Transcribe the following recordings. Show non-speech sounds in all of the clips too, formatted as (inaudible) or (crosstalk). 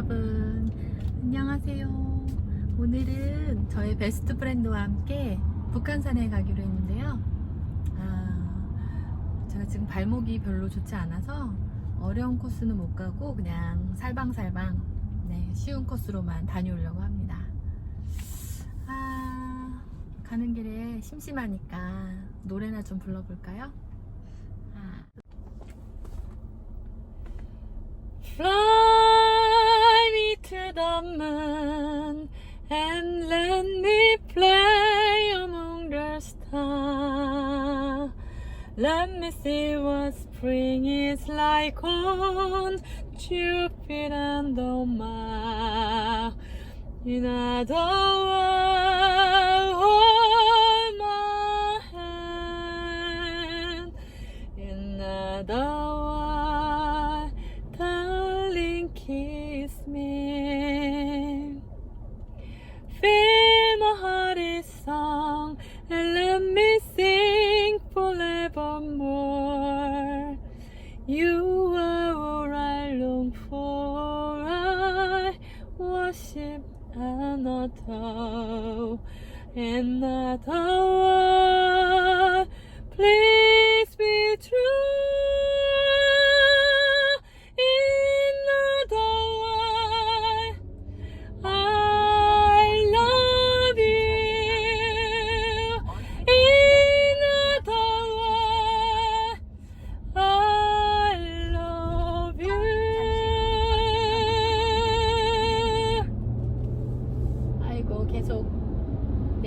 여러분 안녕하세요 오늘은 저의 베스트 프렌드와 함께 북한산에 가기로 했는데요 아, 제가 지금 발목이 별로 좋지 않아서 어려운 코스는 못 가고 그냥 살방살방 네, 쉬운 코스로만 다녀오려고 합니다 아, 가는 길에 심심하니까 노래나 좀 불러볼까요? 아. To and let me play among the stars. Let me see what spring is like on Jupiter and Mars. In other words, hold my hand. In other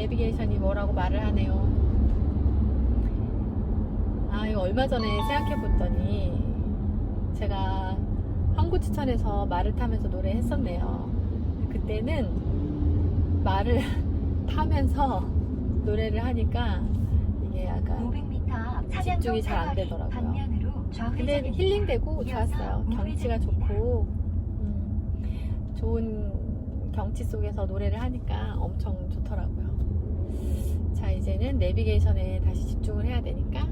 내비게이션이 뭐라고 말을 하네요. 아 이거 얼마 전에 생각해 봤더니 제가 황구추천에서 말을 타면서 노래 했었네요. 그때는 말을 (laughs) 타면서 노래를 하니까 이게 약간 500m 집중이 잘 안 되더라고요. 근데 힐링되고 좋았어요. 경치가 좋고 음, 좋은 경치 속에서 노래를 하니까 엄청 좋더라고요. 자 이제는 내비게이션에 다시 집중을 해야 되니까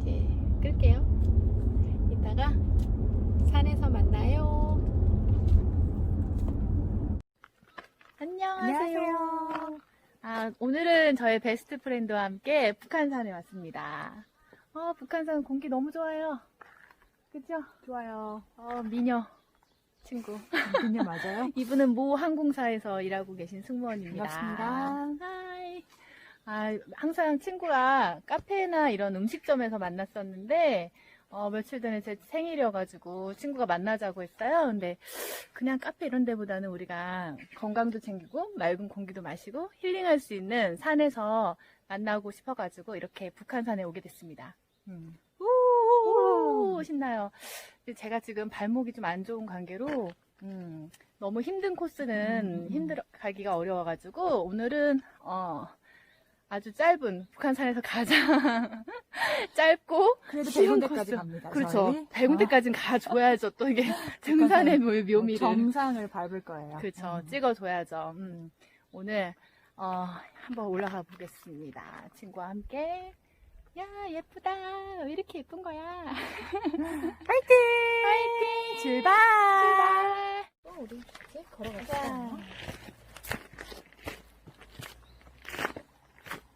이제 끌게요. 이따가 산에서 만나요. 안녕하세요. 아, 오늘은 저의 베스트 프렌드와 함께 북한산에 왔습니다. 어, 북한산 공기 너무 좋아요. 그죠? 좋아요. 어, 미녀 친구. 그녀 맞아요? (laughs) 이분은 모 항공사에서 일하고 계신 승무원입니다. 반갑습니다. 하이. 아, 항상 친구가 카페나 이런 음식점에서 만났었는데, 어, 며칠 전에 제 생일이어가지고 친구가 만나자고 했어요. 근데 그냥 카페 이런 데보다는 우리가 건강도 챙기고 맑은 공기도 마시고 힐링할 수 있는 산에서 만나고 싶어가지고 이렇게 북한산에 오게 됐습니다. 음. 오, 신나요. 근데 제가 지금 발목이 좀 안 좋은 관계로 음, 너무 힘든 코스는 음. 힘들어 가기가 어려워가지고 오늘은 어, 아주 짧은 북한산에서 가장 (laughs) 짧고 그래도 쉬운 100군데까지 코스. 갑니다. 그렇죠. 저희. 100군데까지는 가줘야죠. 또 이게 (laughs) 등산의 묘- 아, 묘미를. 정상을 밟을 거예요. 그렇죠. 음. 찍어줘야죠. 음, 오늘 어, 한번 올라가 보겠습니다. 친구와 함께. 야 예쁘다. 왜 이렇게 예쁜 거야? 파이팅! 파이팅! 출발! 출발! 또 우리 이제 자. 걸어갑시다.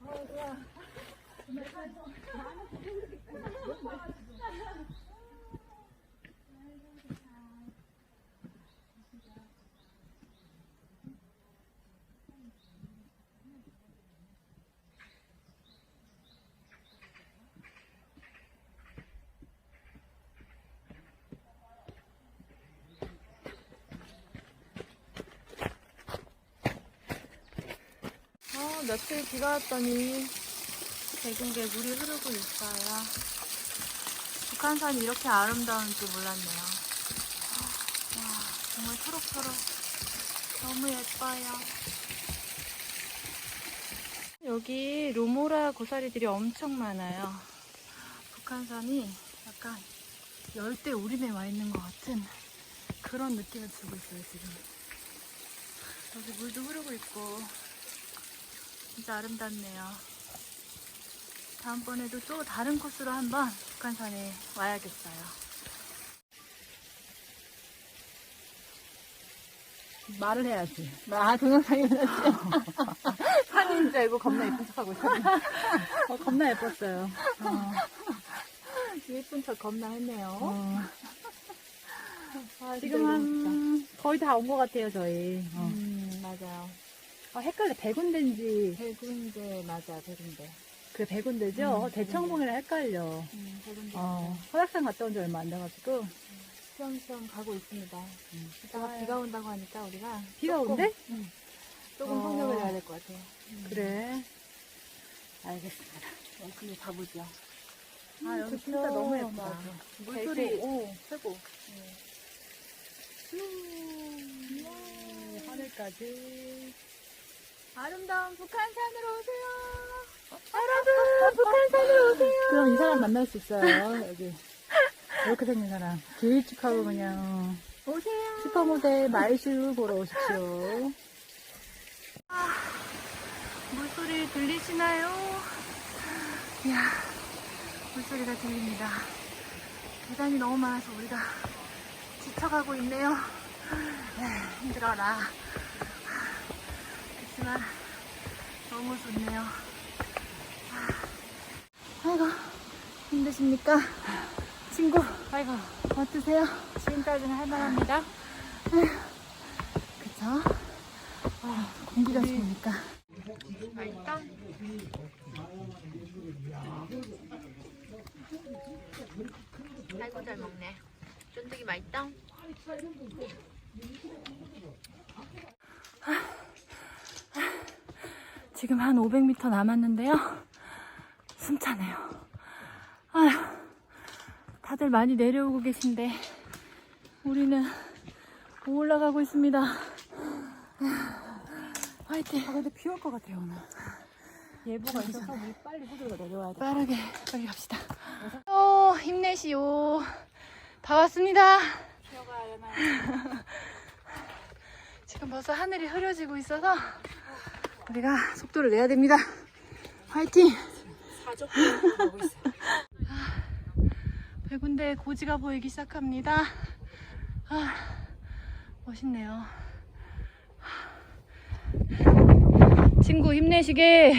어, 며칠 비가 왔더니 대궁에 물이 흐르고 있어요. 북한산이 이렇게 아름다운 줄 몰랐네요. 와, 정말 초록초록. 너무 예뻐요. 여기 로모라 고사리들이 엄청 많아요. 북한산이 약간 열대 우림에 와 있는 것 같은 그런 느낌을 주고 있어요, 지금. 여기 물도 흐르고 있고, 진짜 아름답네요. 다음번에도 또 다른 코스로 한번 북한산에 와야겠어요. 말을 해야지. 아, 동영상이 (laughs) 산인 줄 알고 겁나 예쁜 척 하고 있어. 어, 겁나 예뻤어요. 예쁜 척 겁나 했네요. 어, 아, 지금 한 거의 다 온 것 같아요, 저희. 어. 음, 맞아요. 아, 헷갈려. 백운대인지. 백운대, 맞아, 백운대. 그 백운대죠? 음, 대청봉이랑 헷갈려. 음, 백운대. 어, 설악산 갔다 온 지 얼마 안 돼가지고. 수영수영 가고 있습니다. 음. 이따가 아유. 비가 온다고 하니까 우리가 비가 조금, 온대? 음, 조금 어. 성격을 내야 될 것 같아요. 음. 그래. 알겠습니다. 열심히 가보죠. 아, 여기 좋다. 진짜 너무 예쁘다. 맞아. 물소리, 오, 최고. 음, 하늘까지. 아름다운 북한산으로 오세요. 여러분, 북한산으로 오세요. 그럼 이 사람 만날 수 있어요, 여기. 이렇게 생긴 사람. 길쭉하고 그냥, 어, 오세요. 슈퍼모델 마이슈 보러 오십시오. 물소리 들리시나요? 이야, 물소리가 들립니다. 계단이 너무 많아서 우리가 지쳐가고 있네요. 에휴, 힘들어라. 그렇지만 너무 좋네요. 아이고, 힘드십니까? 친구, 아이고, 어떠세요? 지금까지는 할만합니다. 그쵸? 아, 공기가 좋으니까. 맛있다. 아이고, 잘 먹네. 쫀득이 맛있다. 지금 한 500m 남았는데요. (laughs) 숨차네요. 아휴, 다들 많이 내려오고 계신데, 우리는 올라가고 있습니다. 화이팅! 아, 근데 비 올 것 같아요, 오늘. 예보가 있어서 우리 빨리 호주로 내려와야 돼. 빠르게, 빨리 갑시다. 오, 힘내시오. 다 왔습니다. (laughs) 지금 벌써 하늘이 흐려지고 있어서, 우리가 속도를 내야 됩니다. 화이팅! 있어요. 백운대 고지가 보이기 시작합니다. 아, 멋있네요. 친구 힘내시게.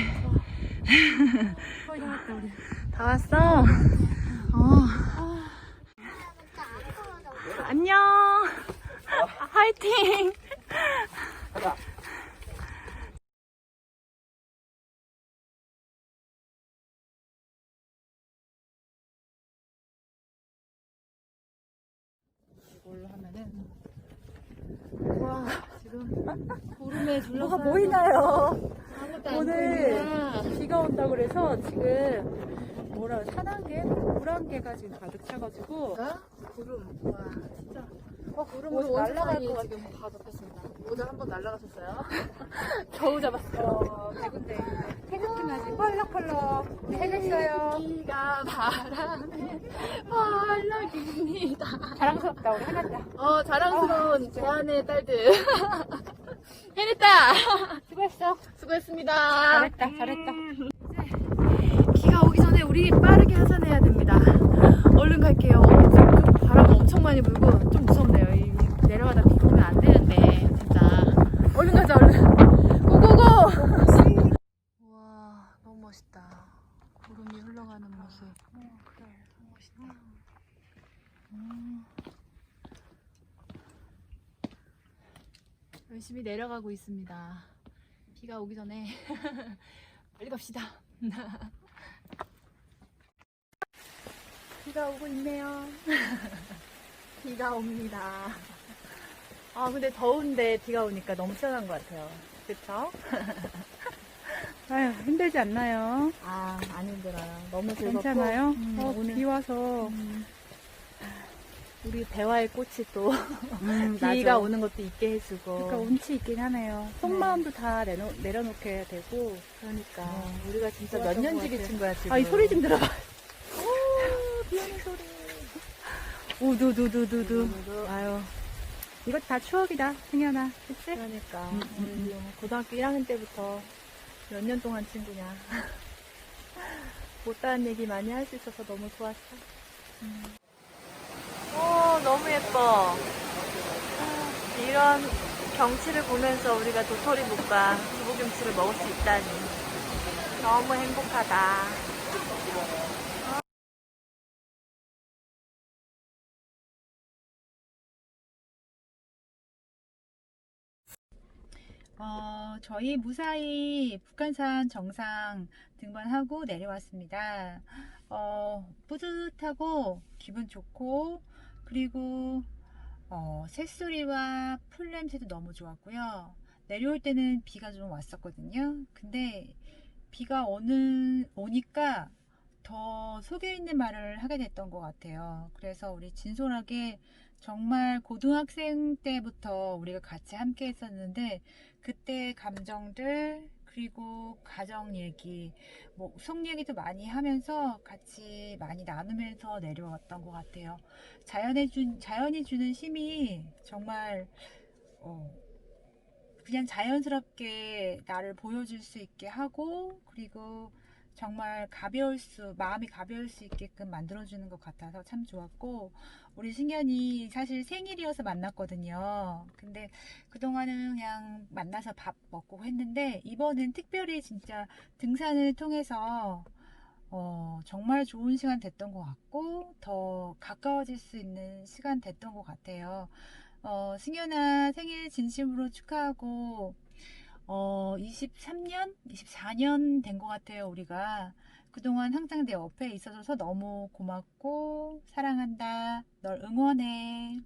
다 왔어? 어. 안녕. 화이팅. 와 지금 구름에 둘러싸여 뭐가 보이나요? 아무것도 안 오늘. 비가 온다고 그래서 지금 뭐라 산안개, 물안개가 지금 가득 차가지고 구름 와 진짜 어 구름으로 모자 날아갈 날아갈 것것 지금 다 덮였습니다 모자 한번 날아가셨어요? (laughs) 겨우 잡았어요. 백운대 태극기 지금 펄럭펄럭 해냈어요. 기가 바람에 펄럭입니다 자랑스럽다 우리 해냈다. 어 자랑스러운 제안의 딸들 (laughs) 해냈다 수고했어. 수고했습니다 잘했다, 잘했다. 비가 오기 전에 우리 빠르게 하산해야 됩니다. 얼른 갈게요. 어, 지금 그 바람 엄청 많이 불고 좀 무섭네요. 이, 내려가다 비 오면 안 되는데 진짜. 얼른 가자 얼른. 고고고. 와 너무 멋있다. 구름이 흘러가는 모습. 그래 멋있다. 음. 열심히 내려가고 있습니다. 비가 오기 전에 (laughs) 빨리 갑시다. 비가 오고 있네요. (laughs) 비가 옵니다. 아, 근데 더운데 비가 오니까 너무 시원한 것 같아요. 그쵸? (laughs) 아유, 힘들지 않나요? 아, 안 힘들어요. 너무 즐겁고. 괜찮아요? 음, 어, 오늘 비 와서 음, 우리 대화의 꽃이 또 음, 비가 (laughs) 맞아. 오는 것도 있게 해주고. 그러니까 운치 있긴 하네요. 속마음도 다 내려, 내려놓게 되고. 그러니까 어, 우리가 진짜 좋았던 몇년것 지기 같아. 친거야 지금. 아, 이 소리 좀 들어봐. 비 오는 소리. 우두두두두두. 두두두두. 아유. 이거 다 추억이다, 승현아. 그치? 그러니까 음, 음, 우리 고등학교 1학년 때부터 몇 년 동안 친구냐. (laughs) 못다한 얘기 많이 할 수 있어서 너무 좋았어. 오, 너무 예뻐. 이런 경치를 보면서 우리가 도토리묵과 두부김치를 먹을 수 있다니 너무 행복하다. 어, 저희 무사히 북한산 정상 등반하고 내려왔습니다. 어, 뿌듯하고 기분 좋고 그리고 어, 새소리와 풀 냄새도 너무 좋았고요. 내려올 때는 비가 좀 왔었거든요. 근데 비가 오는 오니까 더 속에 있는 말을 하게 됐던 것 같아요. 그래서 우리 진솔하게 정말 고등학생 때부터 우리가 같이 함께 했었는데 그때 감정들 그리고 가정 얘기 뭐 속 얘기도 많이 하면서 같이 많이 나누면서 내려왔던 것 같아요. 자연에 준 자연이 주는 힘이 정말 어, 그냥 자연스럽게 나를 보여줄 수 있게 하고 그리고 정말 가벼울 수 마음이 가벼울 수 있게끔 만들어주는 것 같아서 참 좋았고 우리 승현이 사실 생일이어서 만났거든요. 근데 그동안은 그냥 만나서 밥 먹고 했는데 이번엔 특별히 진짜 등산을 통해서 어, 정말 좋은 시간 됐던 것 같고 더 가까워질 수 있는 시간 됐던 것 같아요. 어, 승현아 생일 진심으로 축하하고 어, 23년, 24년 된 것 같아요, 우리가. 그동안 항상 내 옆에 있어줘서 너무 고맙고, 사랑한다. 널 응원해.